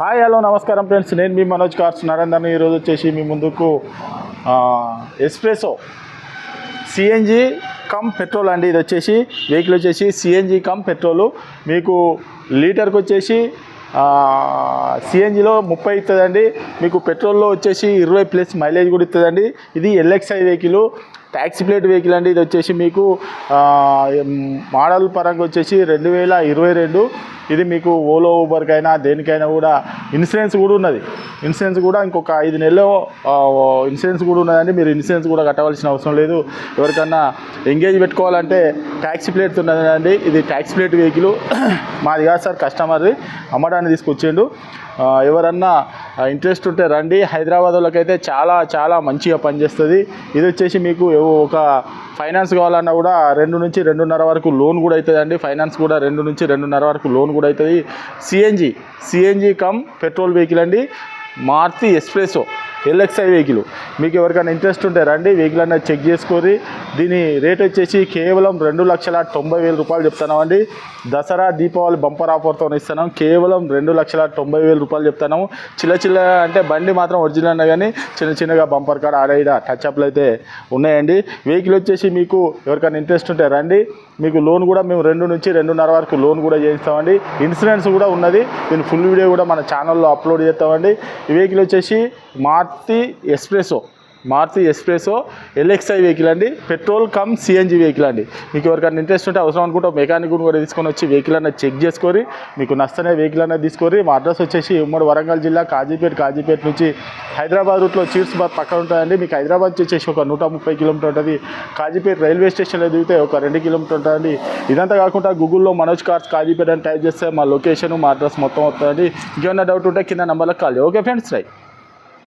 Hi hello నమస్కారం friends. నేను మీ Manoj cars. నరేందర్ని ఈరోజు వచ్చేసి మీ ముందుకు ఎస్ప్రెసో సిఎన్జి కమ్ పెట్రోల్ అండి. ఇది వచ్చేసి వెహికల్ వచ్చేసి సిఎన్జి కమ్ పెట్రోల్. మీకు లీటర్కి వచ్చేసి సిఎన్జిలో ముప్పై ఇస్తుందండి మీకు పెట్రోల్లో వచ్చేసి ఇరవై ప్లస్ మైలేజ్ కూడా ఇస్తుందండి ఇది LXI vehicle taxi plate vehicle అండి. ఇది వచ్చేసి మీకు మోడల్ పరంగా వచ్చేసి రెండు వేల ఇరవై రెండు ఇది మీకు ఓలో ఊబర్కైనా దేనికైనా కూడా ఇన్సూరెన్స్ కూడా ఉన్నది. ఇన్సూరెన్స్ కూడా ఇంకొక ఐదు నెలలు ఇన్సూరెన్స్ కూడా ఉన్నదండి. మీరు ఇన్సూరెన్స్ కూడా కట్టవలసిన అవసరం లేదు. ఎవరికన్నా ఎంగేజ్ పెట్టుకోవాలంటే ట్యాక్సీ ప్లేట్ ఉన్నదండి. ఇది ట్యాక్సీ ప్లేట్ వెహికల్. మాది కాదు సార్ కస్టమర్ది. అమ్మడానికి తీసుకొచ్చిండు. ఎవరన్నా ఇంట్రెస్ట్ ఉంటే రండి. హైదరాబాద్ వాళ్ళకైతే చాలా చాలా మంచిగా పనిచేస్తుంది. ఇది వచ్చేసి మీకు ఒక ఫైనాన్స్ కావాలన్నా కూడా రెండు నుంచి రెండున్నర వరకు లోన్ కూడా అవుతుందండి ఫైనాన్స్ కూడా రెండు నుంచి రెండున్నర వరకు లోన్ కూడా అవుతుంది CNG CNG cum petrol vehicle అండి. మారుతి ఎస్ప్రెసో ఎల్ఎక్స్ఐ వెహికల్ మీకు ఎవరికైనా ఇంట్రెస్ట్ ఉంటే రండి వెహికల్ అనేది చెక్ చేసుకొని దీని రేట్ వచ్చేసి కేవలం రెండు లక్షల తొంభై వేల రూపాయలు చెప్తున్నామండి దసరా దీపావళి బంపర్ ఆఫర్తో ఇస్తున్నాం. కేవలం రెండు లక్షల తొంభై వేల రూపాయలు చెప్తున్నాము. చిల్ల చిల్ల అంటే బండి మాత్రం ఒరిజినల్ అన్న కానీ చిన్న చిన్నగా బంపర్ కాడ ఆడ ఈడ టచ్ అప్లు అయితే ఉన్నాయండి. వెహికల్ వచ్చేసి మీకు ఎవరికైనా ఇంట్రెస్ట్ ఉంటే రండి. మీకు లోన్ కూడా మేము రెండు నుంచి రెండున్నర వరకు లోన్ కూడా చేయిస్తామండి. ఇన్సూరెన్స్ కూడా ఉన్నది. దీని ఫుల్ వీడియో కూడా మన ఛానల్లో అప్లోడ్ చేస్తామండి. ఈ వెహికల్ వచ్చేసి March Maruti S-Presso Maruti S-Presso LXI vehicle అండి. పెట్రోల్ కమ్ సిఎన్జి వెహికల్ అండి. మీకు ఎవరికైనా ఇంట్రెస్ట్ ఉంటే అవసరం అనుకుంటే మెకానిక్ కూడా తీసుకొని వచ్చి వెహికల్ అనేది చెక్ చేసుకొని మీకు నచ్చనే వెహికల్ అనేది తీసుకొని మా అడ్రస్ వచ్చేసి ఉమ్మడి వరంగల్ జిల్లా కాజీపేట కాజీపేట నుంచి హైదరాబాద్ రూట్లో చీర్స్బాద్ పక్కన ఉంటుందండి మీకు హైదరాబాద్ వచ్చేసి ఒక నూట ముప్పై కిలోమీటర్ ఉంటుంది. కాజీపేట రైల్వే స్టేషన్లో దిగితే ఒక రెండు కిలోమీటర్ ఉంటుందండి. ఇదంతా కాకుండా గూగుల్లో మనోజ్ కార్స్ కాజీపేట అని టైప్ చేస్తే మా లొకేషన్ మా అడ్రస్ మొత్తం వస్తుందండి. ఇంకేమైనా డౌట్ ఉంటే కింద నెంబర్లకు కాల్ ఓకే ఫ్రెండ్స్ రైట్